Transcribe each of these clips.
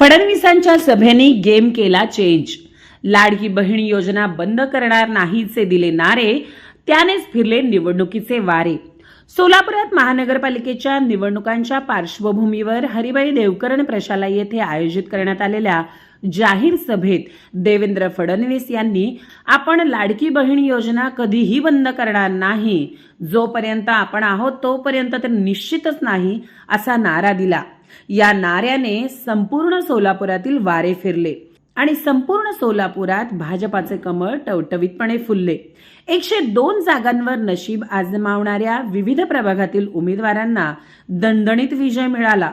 फडणवीसांच्या सभेने गेम केला चेंज. लाडकी बहीण योजना बंद करणार नाहीचे दिले नारे त्यानेच फिरले निवडणुकीचे वारे. सोलापुरात महानगरपालिकेच्या निवडणुकांच्या पार्श्वभूमीवर हरिबाई देवकरण प्रशाला येथे आयोजित करण्यात आलेल्या जाहीर सभेत देवेंद्र फडणवीस यांनी आपण लाडकी बहीण योजना कधीही बंद करणार नाही. जोपर्यंत आपण आहोत तोपर्यंत तर निश्चितच नाही असा नारा दिला. या नाऱ्याने संपूर्ण सोलापुरातील वारे फिरले आणि संपूर्ण सोलापुरात भाजपाचे कमळ टवटवीतपणे फुलले. एकशे दोन जागांवर नशीब आजमावणाऱ्या विविध प्रभागातील उमेदवारांना दणदणीत विजय मिळाला.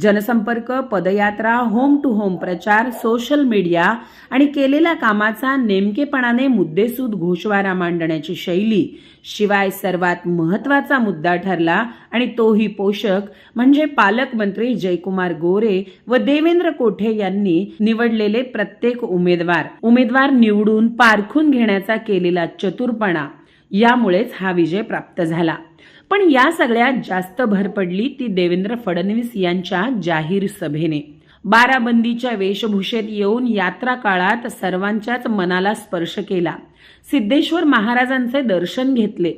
जनसंपर्क पदयात्रा होम टू होम प्रचार सोशल मीडिया आणि केलेल्या कामाचा नेमकेपणाने मुद्देसूद घोषवारा मांडण्याची शैली. शिवाय सर्वात महत्त्वाचा मुद्दा ठरला आणि तोही पोषक म्हणजे पालकमंत्री जयकुमार गोरे व देवेंद्र कोठे यांनी निवडलेले प्रत्येक उमेदवार. उमेदवार निवडून पारखून घेण्याचा केलेला चतुरपणा. यामुळेच हा विजय प्राप्त झाला. पण या सगळ्यात जास्त भर पडली ती देवेंद्र फडणवीस यांच्या जाहीर सभेने. बाराबंदीच्या वेशभूषेत येऊन यात्रा काळात सर्वांच्याच मनाला स्पर्श केला. सिद्धेश्वर महाराजांचे दर्शन घेतले.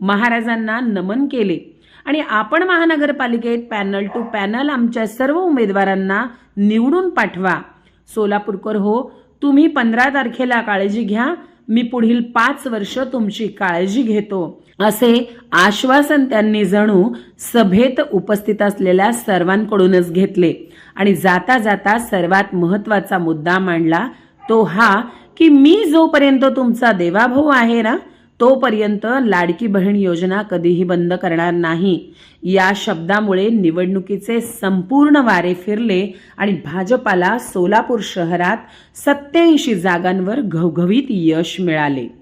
महाराजांना नमन केले. आणि आपण महानगरपालिकेत पॅनल टू पॅनल आमच्या सर्व उमेदवारांना निवडून पाठवा. सोलापूरकर हो तुम्ही पंधरा तारखेला काळजी घ्या. मी पुढील पाच वर्ष तुमची काळजी घेतो असे आश्वासन त्यांनी जणू सभेत उपस्थित असलेल्या सर्वांकडूनच घेतले. आणि जाता जाता सर्वात महत्त्वाचा मुद्दा मांडला तो हा की मी जोपर्यंत तुमचा देवाभाऊ आहे ना तोपर्यंत लाडकी बहीण योजना कधीही बंद करणार नाही. या शब्दामुळे निवडणुकीचे संपूर्ण वारे फिरले आणि भाजपाला सोलापूर शहरात सत्याऐंशी जागांवर घवघवीत यश मिळाले.